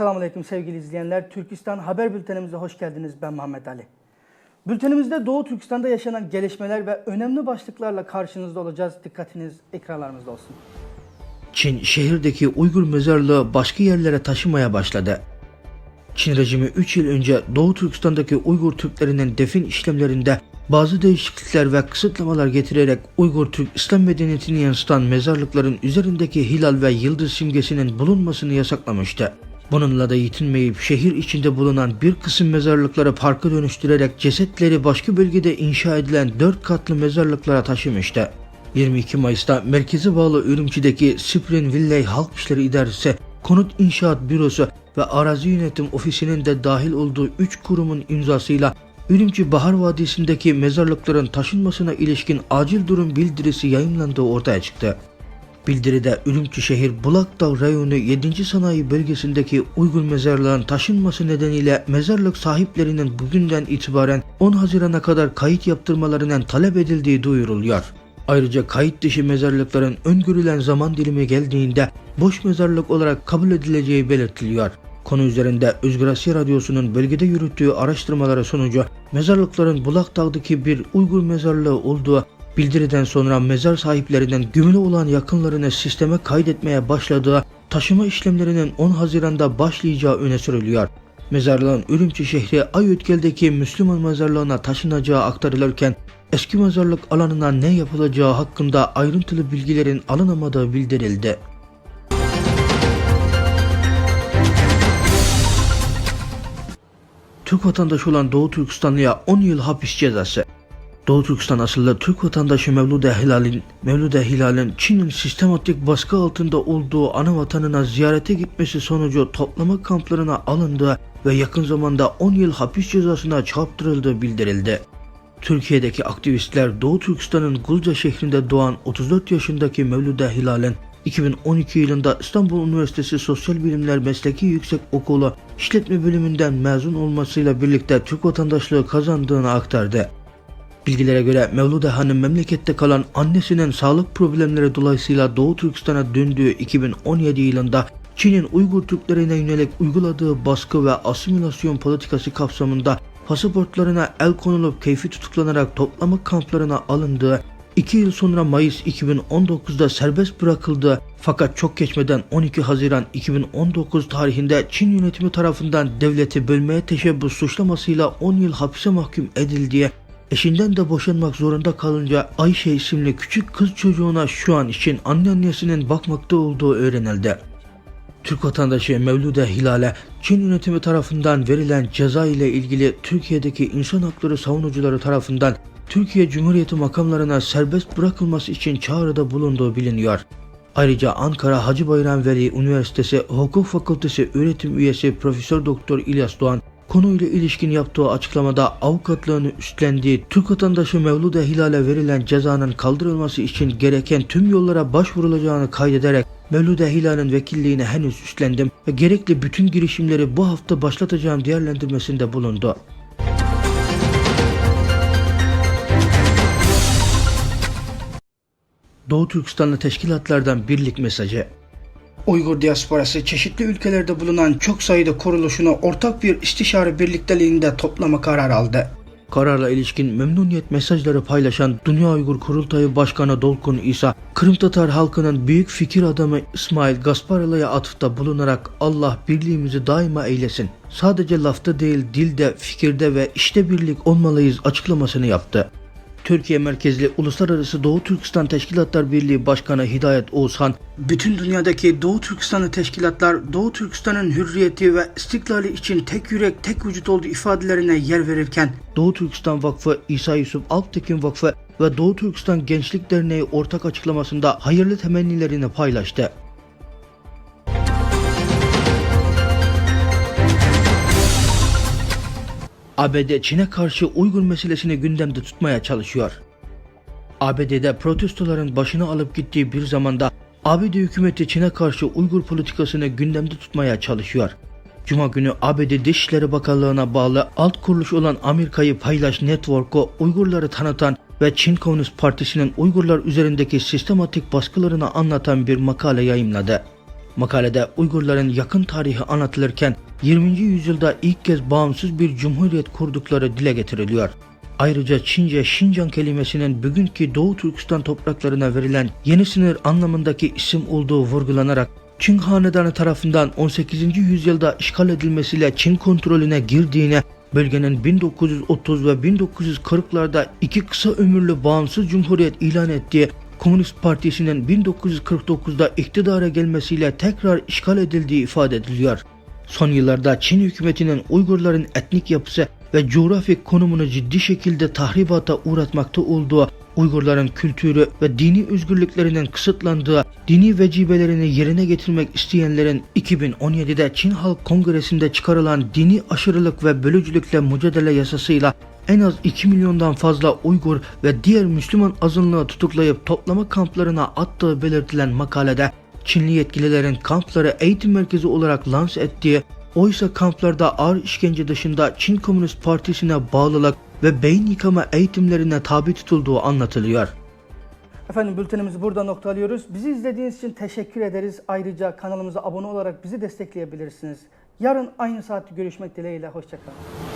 Esselamu Aleyküm sevgili izleyenler. Türkistan Haber Bültenimize hoş geldiniz. Ben Muhammed Ali. Bültenimizde Doğu Türkistan'da yaşanan gelişmeler ve önemli başlıklarla karşınızda olacağız. Dikkatiniz ekranlarımızda olsun. Çin şehirdeki Uygur mezarlığı başka yerlere taşımaya başladı. Çin rejimi 3 yıl önce Doğu Türkistan'daki Uygur Türklerinin defin işlemlerinde bazı değişiklikler ve kısıtlamalar getirerek Uygur Türk İslam medeniyetini yansıtan mezarlıkların üzerindeki hilal ve yıldız simgesinin bulunmasını yasaklamıştı. Bununla da yetinmeyip şehir içinde bulunan bir kısım mezarlıkları parka dönüştürerek cesetleri başka bölgede inşa edilen 4 katlı mezarlıklara taşımıştı. 22 Mayıs'ta merkeze bağlı Ürümçi'deki Spring Villey Halk İşleri İdaresi, Konut İnşaat Bürosu ve Arazi Yönetim Ofisi'nin de dahil olduğu 3 kurumun imzasıyla Ürümçi Bahar Vadisi'ndeki mezarlıkların taşınmasına ilişkin acil durum bildirisi yayınlandığı ortaya çıktı. Bildiride Ürümçi Bulakdağ rayonu 7. sanayi bölgesindeki Uygur mezarlığın taşınması nedeniyle mezarlık sahiplerinin bugünden itibaren 10 Haziran'a kadar kayıt yaptırmalarının talep edildiği duyuruluyor. Ayrıca kayıt dışı mezarlıkların öngörülen zaman dilimi geldiğinde boş mezarlık olarak kabul edileceği belirtiliyor. Konu üzerinde Özgür Asya Radyosu'nun bölgede yürüttüğü araştırmaları sonucu mezarlıkların Bulakdağ'daki bir Uygur mezarlığı olduğu bildiriden sonra mezar sahiplerinden gümülü olan yakınlarını sisteme kaydetmeye başladığı taşıma işlemlerinin 10 Haziran'da başlayacağı öne sürülüyor. Mezarlığın Ürümçi şehri Ayötkel'deki Müslüman mezarlığına taşınacağı aktarılırken eski mezarlık alanına ne yapılacağı hakkında ayrıntılı bilgilerin alınamadığı bildirildi. Türk vatandaşı olan Doğu Türkistanlıya 10 yıl hapis cezası. Doğu Türkistan asıllı Türk vatandaşı Mevlude Hilal'in Mevlude Hilal'in Çin'in sistematik baskı altında olduğu ana vatanına ziyarete gitmesi sonucu toplama kamplarına alındığı ve yakın zamanda 10 yıl hapis cezasına çarptırıldığı bildirildi. Türkiye'deki aktivistler Doğu Türkistan'ın Gulca şehrinde doğan 34 yaşındaki Mevlude Hilal'in 2012 yılında İstanbul Üniversitesi Sosyal Bilimler Mesleki Yüksek Okulu İşletme Bölümünden mezun olmasıyla birlikte Türk vatandaşlığı kazandığını aktardı. Bilgilere göre Mevlude Hanım memlekette kalan annesinin sağlık problemleri dolayısıyla Doğu Türkistan'a döndüğü 2017 yılında Çin'in Uygur Türklerine yönelik uyguladığı baskı ve asimilasyon politikası kapsamında pasaportlarına el konulup keyfi tutuklanarak toplama kamplarına alındığı 2 yıl sonra Mayıs 2019'da serbest bırakıldı fakat çok geçmeden 12 Haziran 2019 tarihinde Çin yönetimi tarafından devleti bölmeye teşebbüs suçlamasıyla 10 yıl hapse mahkum edildiği Eşinden de boşanmak zorunda kalınca Ayşe isimli küçük kız çocuğuna şu an için anneannesinin bakmakta olduğu öğrenildi. Türk vatandaşı Mevlude Hilal'e Çin yönetimi tarafından verilen ceza ile ilgili Türkiye'deki insan hakları savunucuları tarafından Türkiye Cumhuriyeti makamlarına serbest bırakılması için çağrıda bulunduğu biliniyor. Ayrıca Ankara Hacı Bayram Veli Üniversitesi Hukuk Fakültesi öğretim üyesi Profesör Doktor İlyas Doğan konuyla ilişkin yaptığı açıklamada avukatlığını üstlendiği Türk vatandaşı Mevlude Hilal'e verilen cezanın kaldırılması için gereken tüm yollara başvurulacağını kaydederek Mevlude Hilal'in vekilliğini henüz üstlendim ve gerekli bütün girişimleri bu hafta başlatacağım değerlendirmesinde bulundu. Doğu Türkistanlı teşkilatlardan birlik mesajı Uygur diasporası çeşitli ülkelerde bulunan çok sayıda kuruluşunu ortak bir istişare birlikteliğinde toplama kararı aldı. Kararla ilişkin memnuniyet mesajları paylaşan Dünya Uygur Kurultayı Başkanı Dolkun İsa, Kırım Tatar halkının büyük fikir adamı İsmail Gasparalı'ya atıfta bulunarak Allah birliğimizi daima eylesin. Sadece lafta değil dilde, fikirde ve işte birlik olmalıyız açıklamasını yaptı. Türkiye merkezli Uluslararası Doğu Türkistan Teşkilatlar Birliği Başkanı Hidayet Oğuzhan, Bütün dünyadaki Doğu Türkistanlı teşkilatlar Doğu Türkistan'ın hürriyeti ve istiklali için tek yürek tek vücut olduğu ifadelerine yer verirken Doğu Türkistan Vakfı, İsa Yusuf Alptekin Vakfı ve Doğu Türkistan Gençlik Derneği ortak açıklamasında hayırlı temennilerini paylaştı. ABD Çin'e karşı Uygur meselesini gündemde tutmaya çalışıyor. ABD'de protestoların başını alıp gittiği bir zamanda ABD hükümeti Çin'e karşı Uygur politikasını gündemde tutmaya çalışıyor. Cuma günü ABD Dışişleri Bakanlığı'na bağlı alt kuruluş olan Amerika'yı Paylaş Network'u Uygurları tanıtan ve Çin Komünist Partisi'nin Uygurlar üzerindeki sistematik baskılarını anlatan bir makale yayımladı. Makalede Uygurların yakın tarihi anlatılırken 20. yüzyılda ilk kez bağımsız bir cumhuriyet kurdukları dile getiriliyor. Ayrıca Çince Şincan kelimesinin bugünkü Doğu Türkistan topraklarına verilen yeni sınır anlamındaki isim olduğu vurgulanarak Çin Hanedanı tarafından 18. yüzyılda işgal edilmesiyle Çin kontrolüne girdiğine, bölgenin 1930 ve 1940'larda iki kısa ömürlü bağımsız cumhuriyet ilan ettiği Komünist Partisi'nin 1949'da iktidara gelmesiyle tekrar işgal edildiği ifade ediliyor. Son yıllarda Çin hükümetinin Uygurların etnik yapısı ve coğrafik konumunu ciddi şekilde tahribata uğratmakta olduğu, Uygurların kültürü ve dini özgürlüklerinin kısıtlandığı, dini vecibelerini yerine getirmek isteyenlerin 2017'de Çin Halk Kongresi'nde çıkarılan dini aşırılık ve bölücülükle mücadele yasasıyla en az 2 milyondan fazla Uygur ve diğer Müslüman azınlığı tutuklayıp toplama kamplarına attığı belirtilen makalede Çinli yetkililerin kampları eğitim merkezi olarak lanse ettiği, oysa kamplarda ağır işkence dışında Çin Komünist Partisi'ne bağlılık ve beyin yıkama eğitimlerine tabi tutulduğu anlatılıyor. Efendim bültenimizi burada noktalıyoruz. Bizi izlediğiniz için teşekkür ederiz. Ayrıca kanalımıza abone olarak bizi destekleyebilirsiniz. Yarın aynı saatte görüşmek dileğiyle. Hoşçakalın.